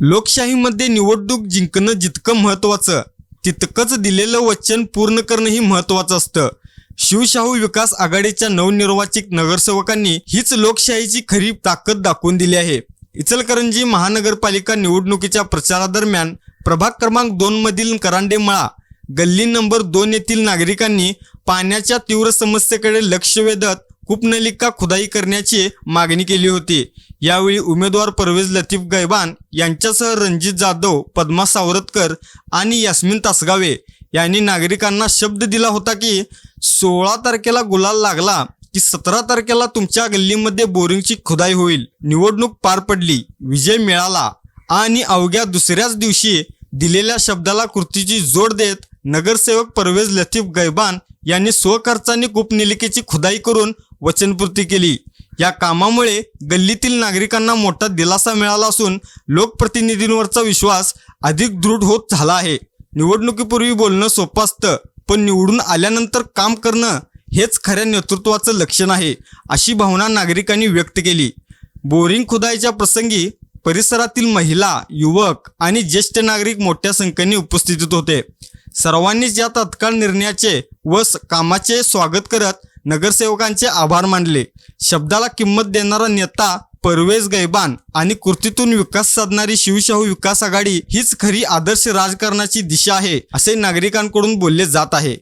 लोकशाहीमध्ये निवडणूक जिंकणं जितकं महत्त्वाचं तितकंच दिलेलं वचन पूर्ण करणंही महत्त्वाचं असतं. शिवशाहू विकास आघाडीच्या नवनिर्वाचित नगरसेवकांनी हीच लोकशाहीची खरी ताकद दाखवून दिली आहे. इचलकरंजी महानगरपालिका निवडणुकीच्या प्रचारादरम्यान प्रभाग क्रमांक दोन मधील करांडे मळा गल्ली नंबर दोन येथील नागरिकांनी पाण्याच्या तीव्र समस्येकडे लक्ष वेधत कूपनलिका खुदाई करण्याची मागणी केली होती. यावेळी उमेदवार परवेज लतीफ गैबान यांच्यासह रणजित जाधव पद्मा सावरतकर आणि यास्मिन तासगावे यांनी नागरिकांना शब्द दिला होता की सोळा तारखेला गुलाल लागला की सतरा तारखेला तुमच्या गल्लीमध्ये बोरिंगची खुदाई होईल. निवडणूक पार पडली विजय मिळाला आणि अवघ्या दुसऱ्याच दिवशी दिलेल्या शब्दाला कृतीची जोड देत नगरसेवक परवेज लतीफ गैबान यांनी स्वखर्चाने कूपनिलिकेची खुदाई करून वचनपूर्ती केली. या कामामुळे गल्लीतील नागरिकांना मोठा दिलासा मिळाला असून लोकप्रतिनिधींवरचा विश्वास अधिक दृढ होत झाला आहे. निवडणुकीपूर्वी बोलणं सोपं असतं पण निवडून आल्यानंतर काम करणं हेच खऱ्या नेतृत्वाचं लक्षण आहे अशी भावना नागरिकांनी व्यक्त केली. बोरिंग खुदाईच्या प्रसंगी परिसरातील महिला युवक आणि ज्येष्ठ नागरिक मोठ्या संख्येने उपस्थित होते. सर्वांनीच या तत्काळ निर्णयाचे व स- कामाचे स्वागत करत नगरसेवकांचे आभार मानले. शब्दाला किंमत देणारा नेता परवेज गैबान आणि कृतीतून विकास साधणारी शिवशाहू विकास आघाडी हीच खरी आदर्श राजकारणाची दिशा आहे असे नागरिकांकडून बोलले जात आहे.